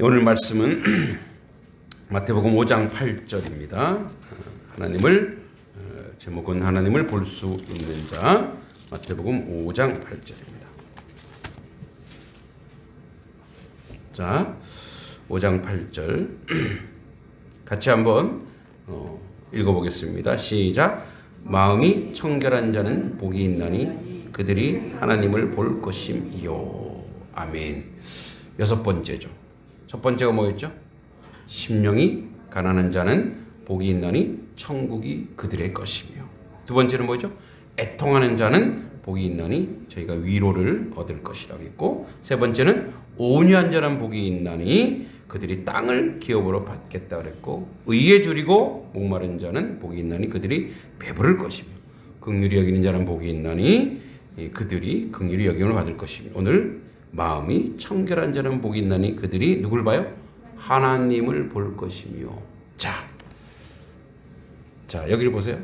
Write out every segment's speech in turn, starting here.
오늘 말씀은 마태복음 5장 8절입니다. 하나님을 어, 제목은 하나님을 볼 수 있는 자 마태복음 5장 8절입니다. 자, 5장 8절 같이 한번 어, 읽어보겠습니다. 시작. 마음이 청결한 자는 복이 있나니 그들이 하나님을 볼 것임이요. 아멘. 여섯 번째죠. 첫 번째가 뭐였죠? 심령이 가난한 자는 복이 있나니 천국이 그들의 것이며. 두 번째는 뭐죠? 애통하는 자는 복이 있나니 저희가 위로를 얻을 것이라고 했고 세 번째는 온유한 자는 복이 있나니 그들이 땅을 기업으로 받겠다 그랬고 의에 줄이고 목마른 자는 복이 있나니 그들이 배부를 것이며 긍휼히 여기는 자는 복이 있나니 이 그들이 긍휼히 여김을 받을 것이며 오늘 마음이 청결한 자는 복이 있나니 그들이 누굴 봐요? 하나님을 볼 것이며 자, 자 여기를 보세요.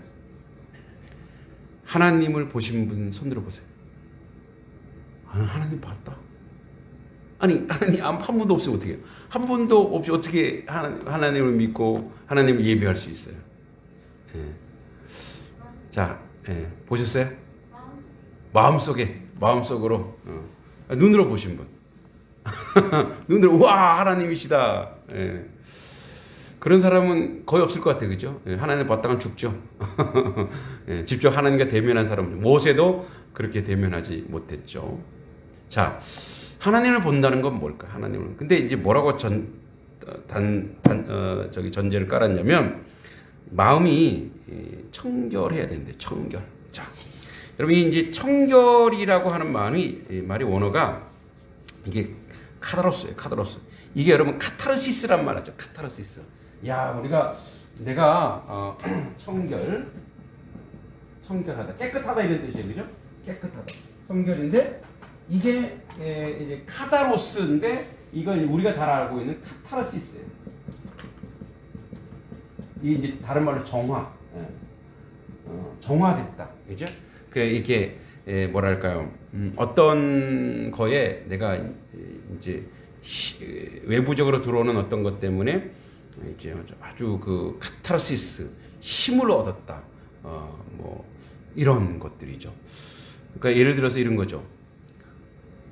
하나님을 보신 분 손들어 보세요. 아, 하나님 봤다. 아니 하나님 한 번도 없으면 어떻게 해요? 한 번도 없이 어떻게 하나님, 하나님을 믿고 하나님을 예배할 수 있어요? 예. 자, 예. 보셨어요? 마음속에 마음속으로 어. 눈으로 보신 분. 눈으로 와 하나님이시다. 예. 그런 사람은 거의 없을 것 같아요, 그죠? 예, 하나님 봤다간 죽죠. 예, 직접 하나님과 대면한 사람은 모세도 그렇게 대면하지 못했죠. 자, 하나님을 본다는 건 뭘까? 하나님을. 근데 이제 뭐라고 전, 단, 단, 어, 저기 전제를 깔았냐면, 마음이 청결해야 된대, 청결. 자, 여러분, 이제 청결이라고 하는 말이, 말이 원어가 이게 카타로스예요, 카타로스. 이게 여러분 카타르시스란 말이죠, 카타르시스. 야, 우리가 내가 어, 청결, 청결하다, 깨끗하다 이런 뜻이에요, 그죠? 깨끗하다, 청결인데 이게 에, 이제 카타로스인데 이건 우리가 잘 알고 있는 카타르시스예요. 이 이제 다른 말로 정화, 예. 어, 정화됐다, 그죠? 그 이렇게 에, 뭐랄까요? 음, 어떤 거에 내가 이제 시, 외부적으로 들어오는 어떤 것 때문에 이제 아주 그 카타르시스 힘을 얻었다. 어, 뭐 이런 것들이죠. 그러니까 예를 들어서 이런 거죠.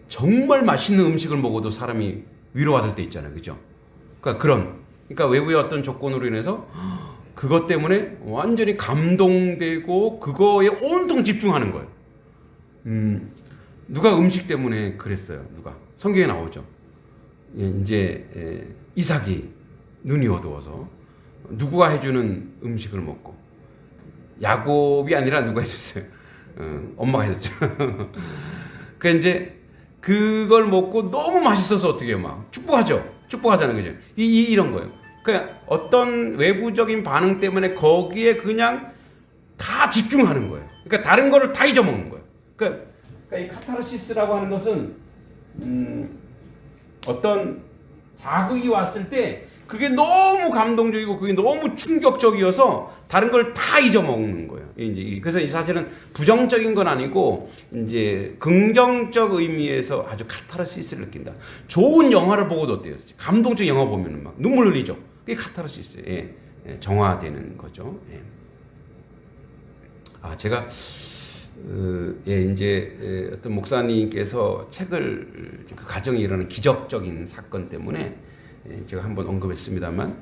정말 맛있는 음식을 먹어도 사람이 위로받을 때 있잖아요. 그죠? 그러니까 그런 그러니까 외부의 어떤 조건으로 인해서 그것 때문에 완전히 감동되고 그거에 온통 집중하는 거예요. 음, 누가 음식 때문에 그랬어요. 누가 성경에 나오죠. 예, 이제 예, 이삭이 눈이 어두워서 누구가 해주는 음식을 먹고 야곱이 아니라 누가 해줬어요. 어, 엄마가 해줬죠. 그 이제 그걸 먹고 너무 맛있어서 어떻게? 막 축복하죠. 축복하자는 거죠. 이, 이 이런 거예요. 그냥 어떤 외부적인 반응 때문에 거기에 그냥 다 집중하는 거예요. 그러니까 다른 거를 다 잊어먹는 거예요. 그러니까, 그러니까 이 카타르시스라고 하는 것은 음, 어떤 자극이 왔을 때 그게 너무 감동적이고 그게 너무 충격적이어서 다른 걸 다 잊어먹는 거예요. 이제 그래서 이 사실은 부정적인 건 아니고 이제 긍정적 의미에서 아주 카타르시스를 느낀다. 좋은 영화를 보고도 어때요? 감동적 영화 보면은 막 눈물 흘리죠. 그게 카타르시스. 예. 예. 정화되는 거죠. 예. 아 제가 어, 예, 이제 예, 어떤 목사님께서 책을 그 가정에 일어나는 기적적인 사건 때문에 예, 제가 한번 언급했습니다만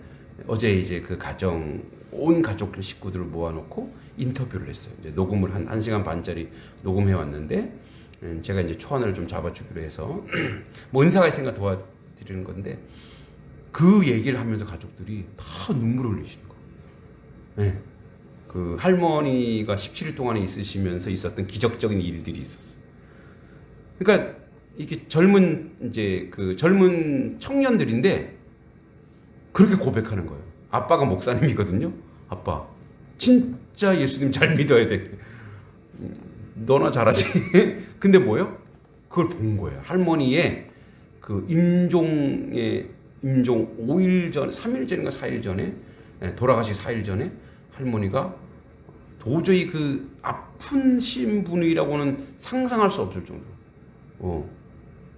어제 이제 그 가정 온 가족들 식구들을 모아놓고 인터뷰를 했어요. 이제 녹음을 한 1시간 반짜리 녹음해 왔는데 음, 제가 이제 초안을 좀 잡아주기로 해서 뭐 은사가 있으니까 도와드리는 건데 그 얘기를 하면서 가족들이 다 눈물을 흘리시는 거예요. 네. 그 할머니가 17일 동안에 있으시면서 있었던 기적적인 일들이 있었어요. 그러니까 이게 젊은 이제 그 젊은 청년들인데 그렇게 고백하는 거예요. 아빠가 목사님이거든요. 아빠 진짜 예수님 잘 믿어야 돼. 너나 잘하지. 근데 뭐요? 그걸 본 거예요. 할머니의 그 임종의 임종 5일 전, 3일 전인가 4일 전에 돌아가시기 4일 전에 할머니가 도저히 그 아픈 신분이라고는 상상할 수 없을 정도. 어.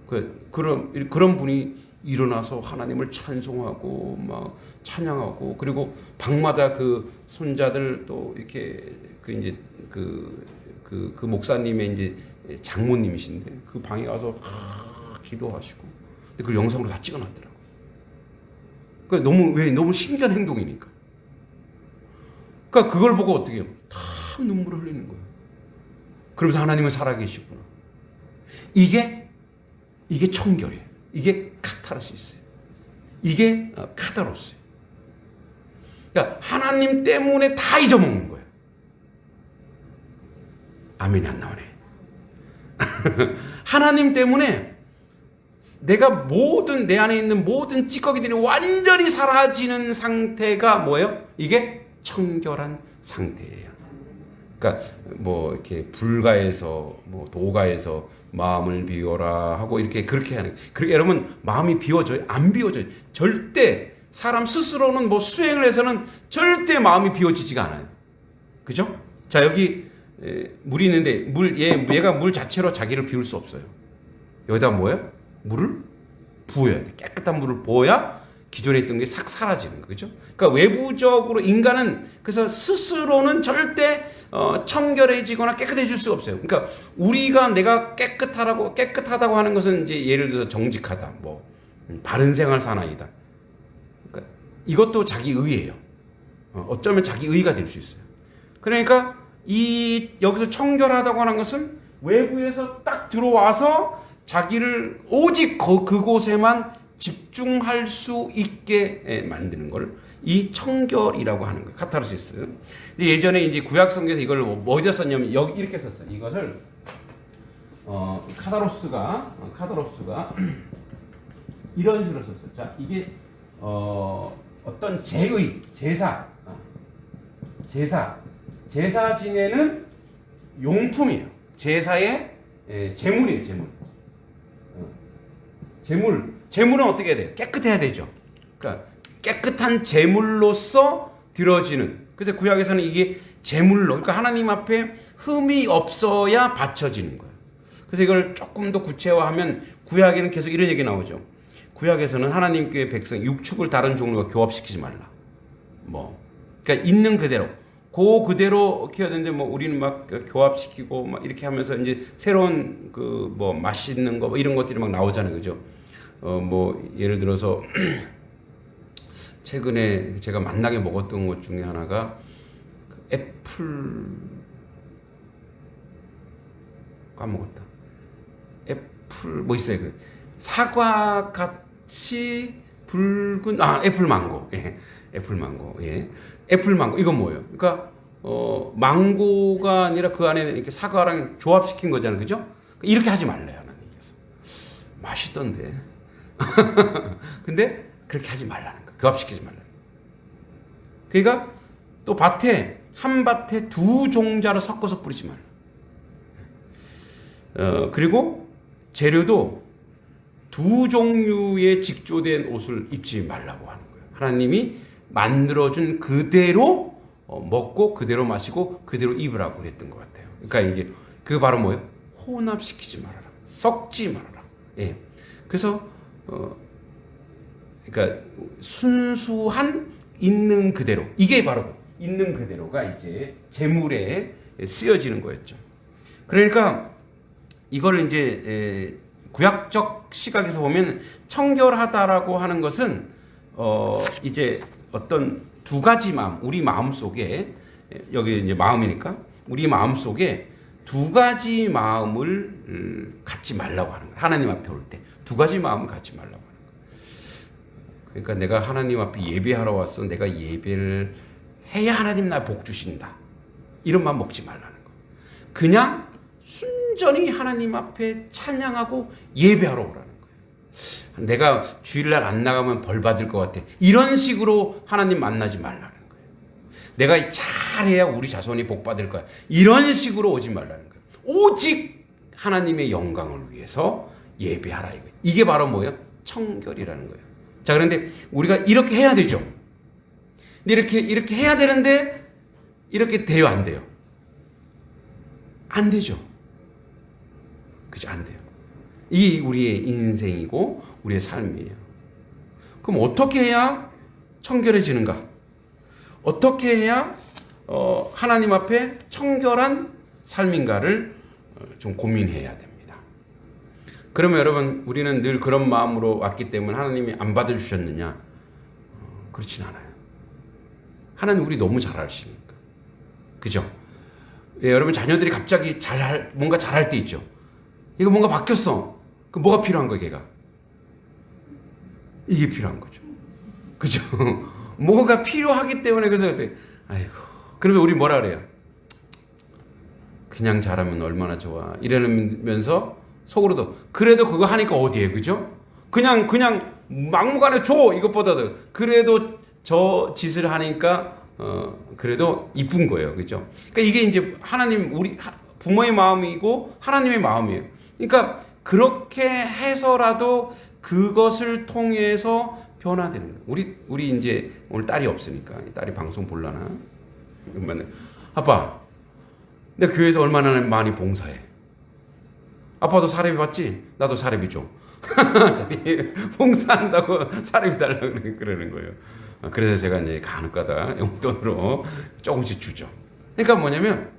그, 그런, 그런 분이 일어나서 하나님을 찬송하고 막 찬양하고 그리고 방마다 그 손자들 또 이렇게 그 이제 그 그, 그 목사님의 이제 장모님이신데 그 방에 가서 아, 기도하시고 근데 그 영상으로 다 찍어놨더라 고. 그 너무 왜 너무 신기한 행동이니까. 그러니까 그걸 보고 어떻게 해요? 다 눈물을 흘리는 거예요. 그러면서 하나님은 살아계시구나. 이게 이게 청결이에요. 이게 카타르시스예요. 이게 어, 카타로스예요. 그러니까 하나님 때문에 다 잊어먹는 거예요. 아멘이 안 나오네. 하나님 때문에 내가 모든 내 안에 있는 모든 찌꺼기들이 완전히 사라지는 상태가 뭐예요? 이게 청결한 상태예요. 그러니까 뭐 이렇게 불가에서 뭐 도가에서 마음을 비워라 하고 이렇게 그렇게 하는. 그렇게 여러분 마음이 비워져요? 안 비워져요. 절대 사람 스스로는 뭐 수행을 해서는 절대 마음이 비워지지가 않아요. 그죠? 자 여기 에, 물이 있는데 물 얘, 얘가 물 자체로 자기를 비울 수 없어요. 여기다 뭐예요? 물을 부어야 돼. 깨끗한 물을 부어야 기존에 있던 게 싹 사라지는 거죠. 그러니까 외부적으로 인간은 그래서 스스로는 절대 어, 청결해지거나 깨끗해질 수 없어요. 그러니까 우리가 내가 깨끗하다고 깨끗하다고 하는 것은 이제 예를 들어 정직하다, 뭐 음, 바른 생활 사나이다. 그러니까 이것도 자기 의예요. 어, 어쩌면 자기 의가 될 수 있어요. 그러니까 이 여기서 청결하다고 하는 것은 외부에서 딱 들어와서 자기를 오직 거- 그곳에만 집중할 수 있게 예, 만드는 걸 이 청결이라고 하는 거예요. 카타르시스. 예전에 이제 구약 성경에서 이걸 뭐 어디다 썼냐면 여기 이렇게 썼어요. 이것을 어 카다로스가 어, 카다로스가 이런 식으로 썼어요. 자, 이게 어 어떤 제의, 제사, 어, 제사, 제사 지내는 용품이에요. 제사의 예, 제물이에요, 제물. 어, 제물, 제물은 어떻게 해야 돼요? 깨끗해야 되죠. 그러니까 깨끗한 제물로서 들어지는. 그래서 구약에서는 이게 제물로, 그러니까 하나님 앞에 흠이 없어야 바쳐지는 거예요. 그래서 이걸 조금 더 구체화하면 구약에는 계속 이런 얘기 나오죠. 구약에서는 하나님께 백성 육축을 다른 종류가 교합시키지 말라. 뭐 그러니까 있는 그대로 그 그대로 키워야 되는데 뭐 우리는 막 교합시키고 막 이렇게 하면서 이제 새로운 그 뭐 맛있는 거 뭐 이런 것들이 막 나오잖아요. 그죠? 어 뭐 예를 들어서 최근에 제가 만나게 먹었던 것 중에 하나가 그 애플 까먹었다. 애플 뭐 있어요 그 사과 같이 붉은 아 애플 망고. 예 애플 망고. 예. 애플 망고. 이건 뭐예요? 그러니까 어 망고가 아니라 그 안에 이렇게 사과랑 조합시킨 거잖아요, 그죠? 이렇게 하지 말래요 하나님께서. 맛있던데. 근데 그렇게 하지 말라는 거 교합시키지 말라는 거 그러니까 또 밭에 한 밭에 두 종자를 섞어서 뿌리지 말라. 어, 그리고 재료도 두 종류의 직조된 옷을 입지 말라고 하는 거예요. 하나님이 만들어준 그대로 어, 먹고 그대로 마시고 그대로 입으라고 그랬던 것 같아요. 그러니까 이게 그 바로 뭐예요? 혼합시키지 말아라. 섞지 말아라. 예. 그래서 어, 그러니까 순수한 있는 그대로 이게 바로 있는 그대로가 이제 재물에 쓰여지는 거였죠. 그러니까 이걸 이제 에, 구약적 시각에서 보면 청결하다라고 하는 것은 어 이제 어떤 두 가지 마음, 우리 마음 속에 에, 여기 이제 마음이니까 우리 마음 속에 두 가지 마음을 음, 갖지 말라고 하는 거예요. 하나님 앞에 올 때 두 가지 마음을 갖지 말라고 하는 거예요. 그러니까 내가 하나님 앞에 예배하러 왔어. 내가 예배를 해야 하나님 나 복 주신다. 이런 마음 먹지 말라는 거. 그냥 순 전히 하나님 앞에 찬양하고 예배하러 오라는 거예요. 내가 주일날 안 나가면 벌 받을 것 같아. 이런 식으로 하나님 만나지 말라는 거예요. 내가 잘해야 우리 자손이 복 받을 거야. 이런 식으로 오지 말라는 거예요. 오직 하나님의 영광을 위해서 예배하라 이거예요. 이게 바로 뭐예요? 청결이라는 거예요. 자, 그런데 우리가 이렇게 해야 되죠. 이렇게 이렇게 해야 되는데 이렇게 돼요, 안 돼요? 안 되죠. 그죠? 안 돼요. 이 우리의 인생이고 우리의 삶이에요. 그럼 어떻게 해야 청결해지는가? 어떻게 해야 어, 하나님 앞에 청결한 삶인가를 어, 좀 고민해야 됩니다. 그러면 여러분 우리는 늘 그런 마음으로 왔기 때문에 하나님이 안 받아주셨느냐? 어, 그렇진 않아요. 하나님 우리 너무 잘 아시니까. 그죠? 예, 여러분 자녀들이 갑자기 잘할 뭔가 잘할 때 있죠. 이거 뭔가 바뀌었어. 그 뭐가 필요한 거야, 걔가? 이게 필요한 거죠. 그죠? 뭐가 필요하기 때문에 그래서 그때 아이고. 그러면 우리 뭐라 그래요? 그냥 잘하면 얼마나 좋아. 이러면서 속으로도 그래도 그거 하니까 어디에 그죠? 그냥 그냥 막무가내 줘 이것보다도 그래도 저 짓을 하니까 어 그래도 이쁜 거예요, 그죠? 그러니까 이게 이제 하나님 우리 하- 부모의 마음이고 하나님의 마음이에요. 그러니까 그렇게 해서라도 그것을 통해서 변화되는 거예요. 우리 우리 이제 오늘 딸이 없으니까 딸이 방송 볼라나? 그러면 아빠, 내 교회에서 얼마나 많이 봉사해. 아빠도 사례비 받지? 나도 사례비 줘. 봉사한다고 사례비 달라고 그러- 그러는 거예요. 아, 그래서 제가 이제 간혹가다 용돈으로 조금씩 주죠. 그러니까 뭐냐면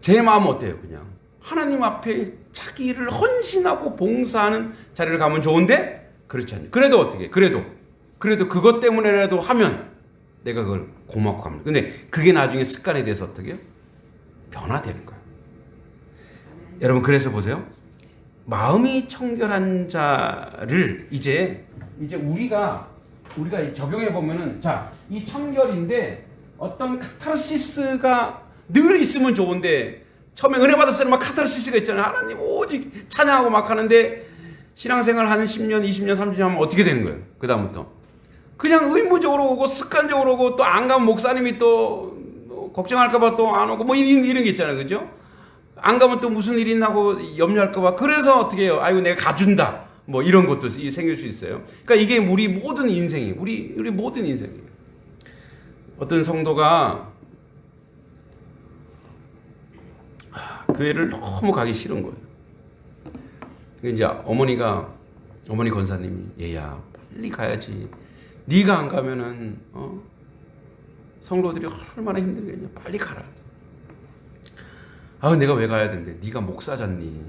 제 마음 어때요? 그냥 하나님 앞에 자기를 헌신하고 봉사하는 자리를 가면 좋은데 그렇지 않요. 그래도 어떻게? 그래도 그래도 그것 때문에라도 하면 내가 그걸 고맙고 합니다. 근데 그게 나중에 습관이 돼서 어떻게? 변화되는 거예요. 여러분 그래서 보세요. 마음이 청결한 자를 이제 이제 우리가 우리가 적용해 보면은 자 이 청결인데 어떤 카타르시스가 늘 있으면 좋은데 처음에 은혜 받았을 때 막 카타르시스가 있잖아요. 하나님 오직 찬양하고 막 하는데 신앙생활 한 10년, 20년, 30년 하면 어떻게 되는 거예요? 그 다음부터 그냥 의무적으로 오고 습관적으로 오고 또 안 가면 목사님이 또 걱정할까봐 또 안 오고 뭐 이런 이런 게 있잖아요, 그죠? 안 가면 또 무슨 일이 나고 염려할까봐 그래서 어떻게 해요? 아이고 내가 가준다. 뭐 이런 것도 이- 생길 수 있어요. 그러니까 이게 우리 모든 인생이 우리 우리 모든 인생이에요. 어떤 성도가 아, 교회를 너무 가기 싫은 거예요. 근데 이제 어머니가 어머니 권사님이 얘야 빨리 가야지. 네가 안 가면은 어? 성도들이 얼마나 힘들겠냐. 빨리 가라. 아, 내가 왜 가야 되는데? 네가 목사잖니.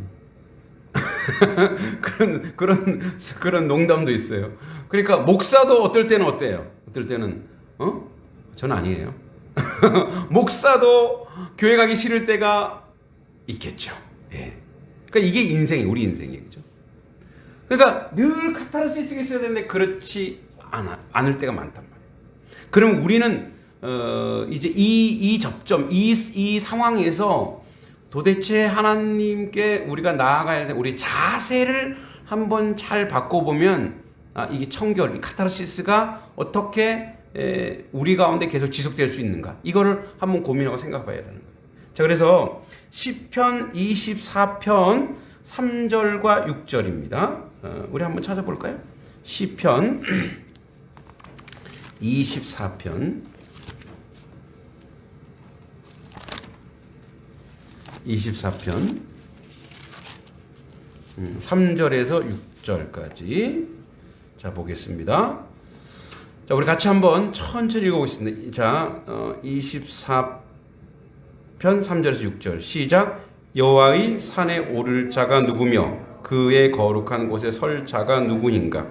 그런 그런 그런 농담도 있어요. 그러니까 목사도 어떨 때는 어때요? 어떨 때는 어? 전 아니에요. 목사도 교회 가기 싫을 때가 있겠죠. 예. 그러니까 이게 인생이 우리 인생이죠. 그러니까 늘 카타르시스가 있어야 되는데 그렇지 않아, 않을 때가 많단 말이에요. 그럼 우리는 어, 이제 이, 이 접점, 이, 이 상황에서 도대체 하나님께 우리가 나아가야 돼 우리 자세를 한번 잘 바꿔보면 아, 이게 청결, 이 카타르시스가 어떻게 에, 우리 가운데 계속 지속될 수 있는가 이거를 한번 고민하고 생각해봐야 되는 거예요. 자 그래서 시편 24편 3절과 6절입니다. 어, 우리 한번 찾아볼까요? 시편 24편 24편 3절에서 6절까지 자 보겠습니다. 자 우리 같이 한번 천천히 읽어보겠습니다. 자 어, 24 편 3절에서 6절 시작 여호와의 산에 오를 자가 누구며 그의 거룩한 곳에 설 자가 누구인가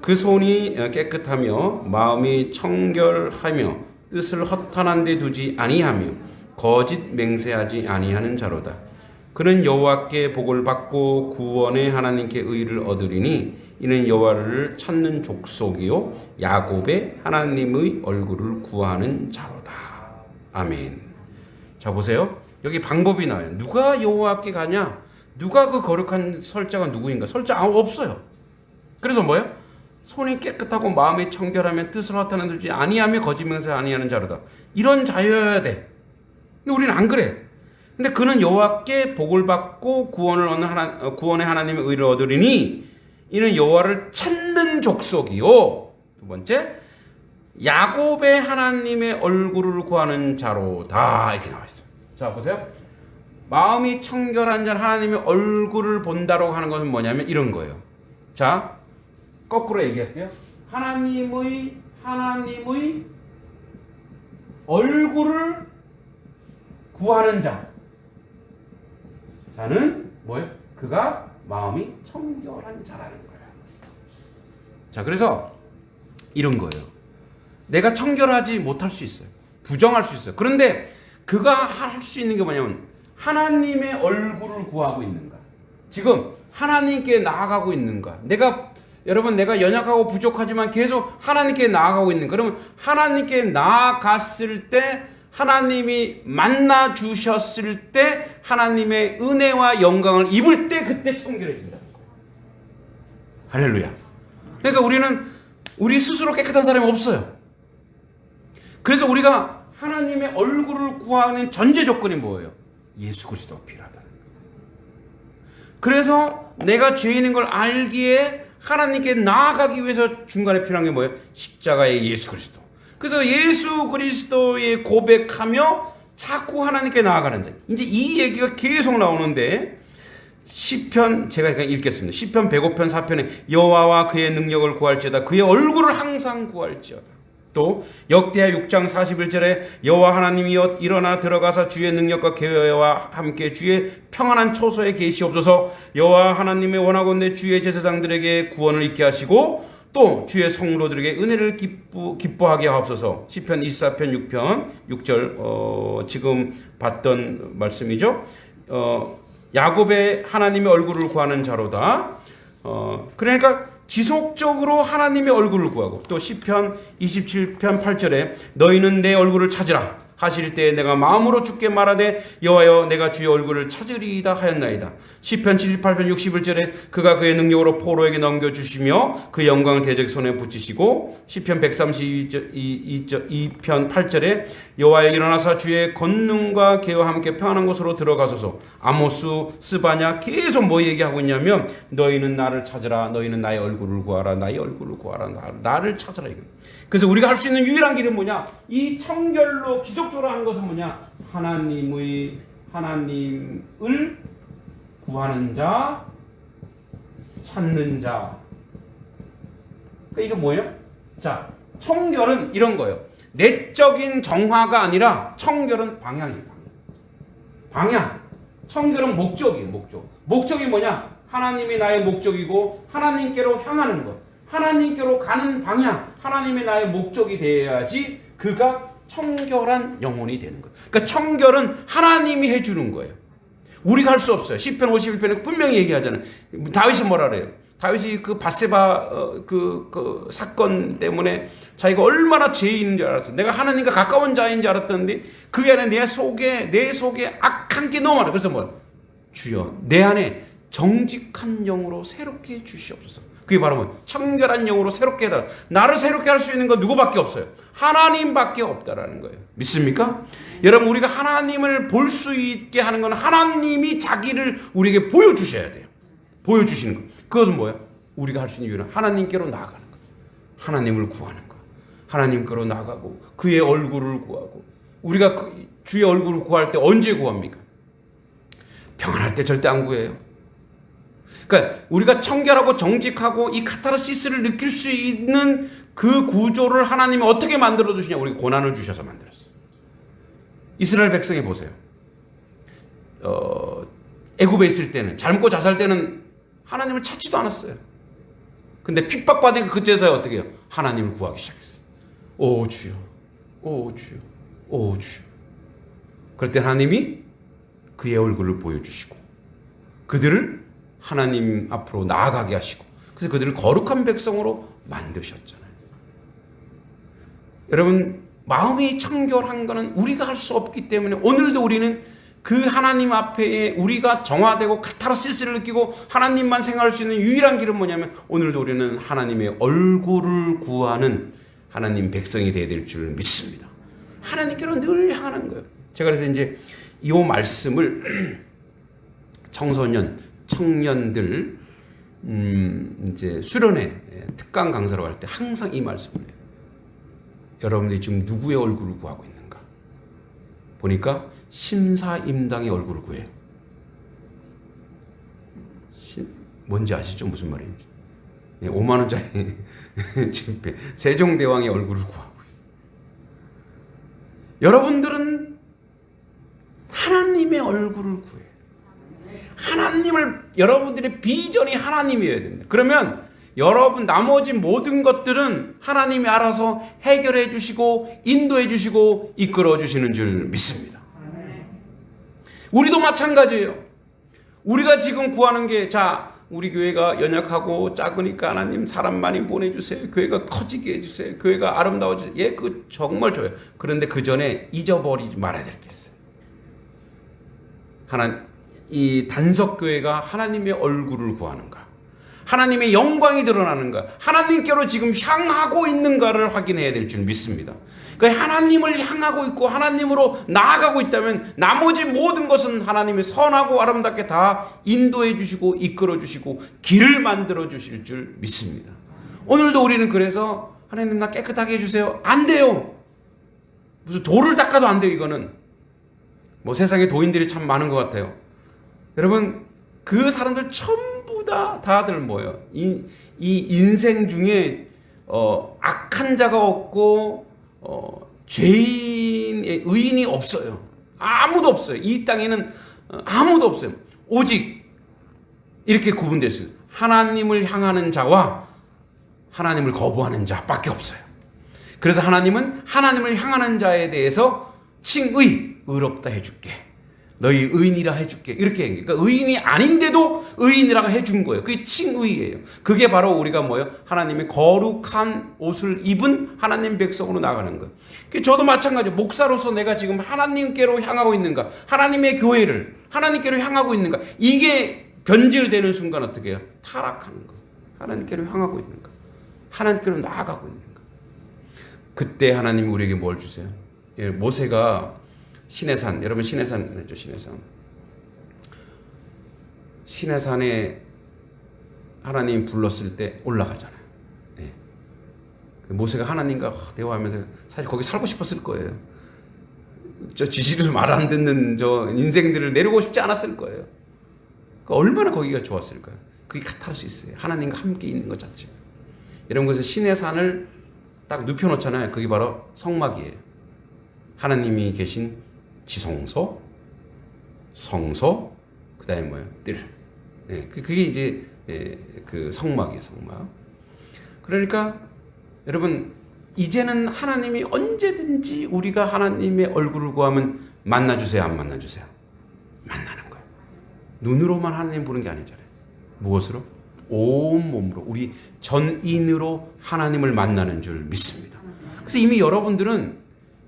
그 손이 깨끗하며 마음이 청결하며 뜻을 허탄한 데 두지 아니하며 거짓 맹세하지 아니하는 자로다. 그는 여호와께 복을 받고 구원의 하나님께 의를 얻으리니 이는 여호와를 찾는 족속이요 야곱의 하나님의 얼굴을 구하는 자로다. 아멘. 자 보세요. 여기 방법이 나와요. 누가 여호와께 가냐? 누가 그 거룩한 설자가 누구인가? 설자 아 없어요. 그래서 뭐예요? 손이 깨끗하고 마음이 청결하면 뜻을 허탄한 두지 아니하며 거짓명세 아니하는 자로다. 이런 자여야 돼. 근데 우리는 안 그래. 근데 그는 여호와께 복을 받고 구원을 얻는 하나, 어, 구원의 하나님의 의를 얻으리니 이는 여호와를 찾는 족속이요. 두 번째 야곱의 하나님의 얼굴을 구하는 자로다 이렇게 나와 있어요. 자 보세요. 마음이 청결한 자 하나님의 얼굴을 본다라고 하는 것은 뭐냐면 이런 거예요. 자 거꾸로 얘기할게요. 하나님의 하나님의 얼굴을 구하는 자. 자는 뭐예요? 그가 마음이 청결한 자라는 거예요. 자, 그래서 이런 거예요. 내가 청결하지 못할 수 있어요. 부정할 수 있어요. 그런데 그가 할 수 있는 게 뭐냐면 하나님의 얼굴을 구하고 있는가. 지금 하나님께 나아가고 있는가. 내가 여러분 내가 연약하고 부족하지만 계속 하나님께 나아가고 있는 그러면 하나님께 나아갔을 때 하나님이 만나 주셨을 때 하나님의 은혜와 영광을 입을 때 그때 청결해진다. 할렐루야. 그러니까 우리는 우리 스스로 깨끗한 사람이 없어요. 그래서 우리가 하나님의 얼굴을 구하는 전제 조건이 뭐예요? 예수 그리스도가 필요하다. 그래서 내가 죄인인 걸 알기에 하나님께 나아가기 위해서 중간에 필요한 게 뭐예요? 십자가의 예수 그리스도. 그래서 예수 그리스도의 고백하며 자꾸 하나님께 나아가는데 이제 이 얘기가 계속 나오는데 시편 제가 그냥 읽겠습니다. 시편 105편 4편에 여호와와 그의 능력을 구할지어다 그의 얼굴을 항상 구할지어다. 또 역대하 6장 41절에 여호와 하나님이여 일어나 들어가서 주의 능력과 계획와 함께 주의 평안한 초소에 계시옵소서. 여호와 하나님의 원하건대 주의 제사장들에게 구원을 있게 하시고 또 주의 성도들에게 은혜를 기쁘, 기뻐하게 하옵소서. 시편 24편 6편 6절 어, 지금 봤던 말씀이죠. 어, 야곱의 하나님의 얼굴을 구하는 자로다. 어, 그러니까 지속적으로 하나님의 얼굴을 구하고 또 시편 27편 8절에 너희는 내 얼굴을 찾으라 하실 때 내가 마음으로 죽게 말하되 여호와여 내가 주의 얼굴을 찾으리이다 하였나이다. 시편 78편 61절에 그가 그의 능력으로 포로에게 넘겨 주시며 그 영광을 대적 손에 붙이시고 시편 132편 8절에 여호와여 일어나서 주의 권능과 계와 함께 평안한 곳으로 들어가소서. 아모스 스바냐 계속 뭐 얘기하고 있냐면 너희는 나를 찾으라 너희는 나의 얼굴을 구하라 나의 얼굴을 구하라 나를 찾으라 이거. 그래서 우리가 할 수 있는 유일한 길은 뭐냐? 이 청결로 기 적적으로 하는 것은 뭐냐? 하나님의 하나님을 구하는 자, 찾는 자. 그러니까 이게 뭐예요? 자, 청결은 이런 거예요. 내적인 정화가 아니라 청결은 방향이에요. 방향. 청결은 목적이에요. 목적. 목적이 뭐냐? 하나님이 나의 목적이고 하나님께로 향하는 것. 하나님께로 가는 방향, 하나님의 나의 목적이 되어야지 그가 청결한 영혼이 되는 거예요. 그러니까 청결은 하나님이 해주는 거예요. 우리가 할 수 없어요. 10편 51편에 분명히 얘기하잖아요. 다윗이 뭐라 그래요? 다윗이 그 바세바 어, 그, 그 사건 때문에 자기가 얼마나 죄인인 줄 알았어. 내가 하나님과 가까운 자인 줄 알았던데 그게 아니라 내 속에 내 속에 악한 게 너무 많아. 그래서 뭐 주여 내 안에 정직한 영으로 새롭게 해 주시옵소서. 그게 바로 뭐 청결한 영으로 새롭게 해달라. 나를 새롭게 할 수 있는 건 누구밖에 없어요. 하나님밖에 없다라는 거예요. 믿습니까? 여러분 우리가 하나님을 볼 수 있게 하는 건 하나님이 자기를 우리에게 보여주셔야 돼요. 보여주시는 거. 그것은 뭐야? 우리가 할 수 있는 이유는 하나님께로 나아가는 거. 하나님을 구하는 거. 하나님께로 나가고 그의 얼굴을 구하고 우리가 그 주의 얼굴을 구할 때 언제 구합니까? 평안할 때 절대 안 구해요. 그러니까 우리가 청결하고 정직하고 이 카타르시스를 느낄 수 있는 그 구조를 하나님이 어떻게 만들어 주시냐? 우리 고난을 주셔서 만들었어. 이스라엘 백성이 보세요. 어, 애굽에 있을 때는 젊고 자살 때는 하나님을 찾지도 않았어요. 근데 핍박받으니까 그때서야 어떻게 해요? 하나님을 구하기 시작했어. 오 주여, 오 주여, 오 주여. 그럴 때 하나님이 그의 얼굴을 보여주시고 그들을 하나님 앞으로 나아가게 하시고 그래서 그들을 거룩한 백성으로 만드셨잖아요. 여러분 마음이 청결한 것은 우리가 할 수 없기 때문에 오늘도 우리는 그 하나님 앞에 우리가 정화되고 카타르시스를 느끼고 하나님만 생각할 수 있는 유일한 길은 뭐냐면 오늘도 우리는 하나님의 얼굴을 구하는 하나님 백성이 되어야 될 줄 믿습니다. 하나님께로 늘 향하는 거예요. 제가 그래서 이제 이 말씀을 청소년 청년들 음 이제 수련회 특강 강사로 갈때 항상 이 말씀을 해요. 여러분들이 지금 누구의 얼굴을 구하고 있는가? 보니까 심사임당의 얼굴을 구해요. 뭔지 아시죠? 무슨 말인지. 예, 5만 원짜리 집회 세종대왕의 얼굴을 구하고 있어요. 여러분들은 하나님의 얼굴을 구해요. 하나님을 여러분들의 비전이 하나님이어야 됩니다. 그러면 여러분 나머지 모든 것들은 하나님이 알아서 해결해 주시고 인도해 주시고 이끌어 주시는 줄 믿습니다. 우리도 마찬가지예요. 우리가 지금 구하는 게 자, 우리 교회가 연약하고 작으니까 하나님 사람 많이 보내주세요. 교회가 커지게 해주세요. 교회가 아름다워지세요. 예, 그 정말 좋아요. 그런데 그 전에 잊어버리지 말아야 될 게 있어요. 하나, 이 단석 교회가 하나님의 얼굴을 구하는가? 하나님의 영광이 드러나는가? 하나님께로 지금 향하고 있는가를 확인해야 될 줄 믿습니다. 그 하나님을 향하고 있고 하나님으로 나아가고 있다면 나머지 모든 것은 하나님이 선하고 아름답게 다 인도해 주시고 이끌어 주시고 길을 만들어 주실 줄 믿습니다. 오늘도 우리는 그래서 하나님 나 깨끗하게 해주세요. 안 돼요. 무슨 돌을 닦아도 안 돼요. 이거는 뭐 세상에 도인들이 참 많은 것 같아요. 여러분 그 사람들 전부 다 다들 뭐예요? 이, 이 인생 중에 어, 악한 자가 없고 어, 죄인의 의인이 없어요. 아무도 없어요. 이 땅에는 어, 아무도 없어요. 오직 이렇게 구분됐어요. 하나님을 향하는 자와 하나님을 거부하는 자밖에 없어요. 그래서 하나님은 하나님을 향하는 자에 대해서 칭의, 의롭다 해줄게. 너희 의인이라 해줄게. 이렇게 얘기해요. 그러니까 의인이 아닌데도 의인이라고 해준 거예요. 그게 칭의예요. 그게 바로 우리가 뭐예요? 하나님의 거룩한 옷을 입은 하나님 백성으로 나가는 거예요. 그 저도 마찬가지. 목사로서 내가 지금 하나님께로 향하고 있는가? 하나님의 교회를 하나님께로 향하고 있는가? 이게 변질되는 순간 어떻게 해요? 타락하는 거. 하나님께로 향하고 있는가? 하나님께로 나아가고 있는가? 그때 하나님이 우리에게 뭘 주세요? 예, 모세가 신해산 여러분 신해산 알죠 신해산 신해산에 하나님 불렀을 때 올라가잖아요. 예. 그 모세가 하나님과 대화하면서 사실 거기 살고 싶었을 거예요. 저 지지를 말 안 듣는 저 인생들을 내려고 싶지 않았을 거예요. 그러니까 얼마나 거기가 좋았을까요? 그게 카타르시스예요. 하나님과 함께 있는 것 자체. 여러분 그래서 신의 산을 딱 눕혀놓잖아요. 그게 바로 성막이에요. 하나님이 계신 지성소, 성소, 그 다음에 뭐예요? 뜰. 네, 그- 그게 이제 예, 그 성막이에요, 성막. 그러니까 여러분 이제는 하나님이 언제든지 우리가 하나님의 얼굴을 구하면 만나주세요, 안 만나주세요? 만나는 거예요. 눈으로만 하나님 보는 게 아니잖아요. 무엇으로? 온 몸으로 우리 전인으로 하나님을 만나는 줄 믿습니다. 그래서 이미 여러분들은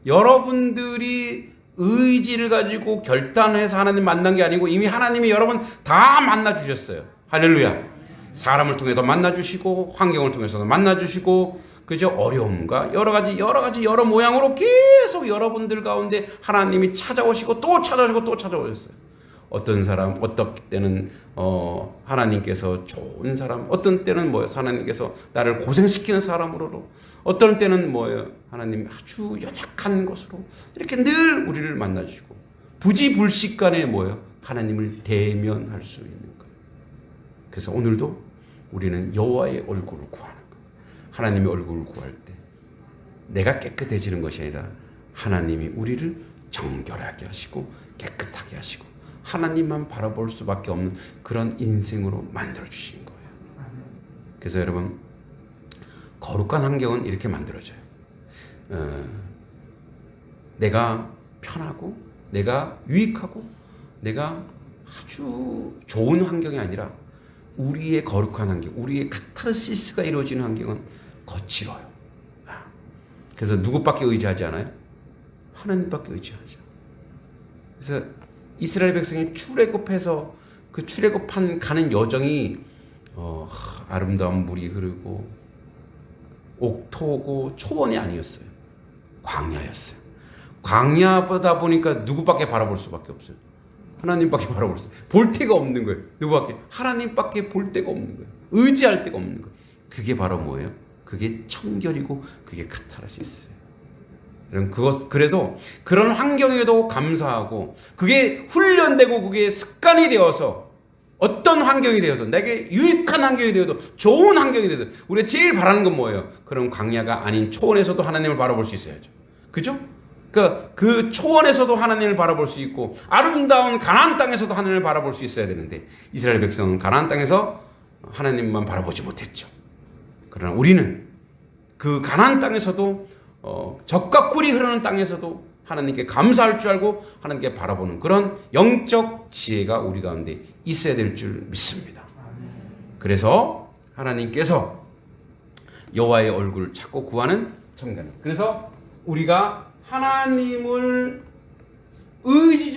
여러분들이 의지를 가지고 결단해서 하나님 만난 게 아니고 이미 하나님이 여러분 다 만나 주셨어요. 할렐루야. 사람을 통해서 만나 주시고 환경을 통해서도 만나 주시고 그저 어려움과 여러 가지 여러 가지 여러 모양으로 계속 여러분들 가운데 하나님이 찾아오시고 또 찾아오시고 또 찾아오셨어요. 어떤 사람 어떤 때는 어 하나님께서 좋은 사람 어떤 때는 뭐예요 하나님께서 나를 고생시키는 사람으로 어떤 때는 뭐예요 하나님 아주 연약한 것으로 이렇게 늘 우리를 만나 주시고 부지불식간에 뭐예요 하나님을 대면할 수 있는 거예요 그래서 오늘도 우리는 여호와의 얼굴을 구하는 거예요 하나님의 얼굴을 구할 때 내가 깨끗해지는 것이 아니라 하나님이 우리를 정결하게 하시고 깨끗하게 하시고 하나님만 바라볼 수밖에 없는 그런 인생으로 만들어 주신 거예요. 그래서 여러분 거룩한 환경은 이렇게 만들어져요. 어, 내가 편하고 내가 유익하고 내가 아주 좋은 환경이 아니라 우리의 거룩한 환경, 우리의 카타르시스가 이루어지는 환경은 거칠어요. 아, 그래서 누구밖에 의지하지 않아요? 하나님밖에 의지하죠. 그래서 이스라엘 백성이 출애굽해서 그 출애굽한 가는 여정이 어, 아름다운 물이 흐르고 옥토고 초원이 아니었어요. 광야였어요. 광야보다 보니까 누구밖에 바라볼 수밖에 없어요. 하나님밖에 바라볼 수. 볼 데가 없는 거예요. 누구밖에? 하나님밖에 볼 데가 없는 거예요. 의지할 데가 없는 거예요. 그게 바로 뭐예요? 그게 청결이고 그게 카타르시스예요. 여러분 그것 그래도 그런 환경에도 감사하고 그게 훈련되고 그게 습관이 되어서 어떤 환경이 되어도 내게 유익한 환경이 되어도 좋은 환경이 되어도 우리가 제일 바라는 건 뭐예요? 그런 광야가 아닌 초원에서도 하나님을 바라볼 수 있어야죠. 그죠? 그, 그 초원에서도 하나님을 바라볼 수 있고 아름다운 가나안 땅에서도 하나님을 바라볼 수 있어야 되는데 이스라엘 백성은 가나안 땅에서 하나님만 바라보지 못했죠. 그러나 우리는 그 가나안 땅에서도 어, 적과 꿀이 흐르는 땅에서도 하나님께 감사할 줄 알고 하나님께 바라보는 그런 영적 지혜가 우리 가운데 있어야 될 줄 믿습니다. 그래서 하나님께서 여호와의 얼굴을 찾고 구하는 청년. 그래서 우리가 하나님을 의지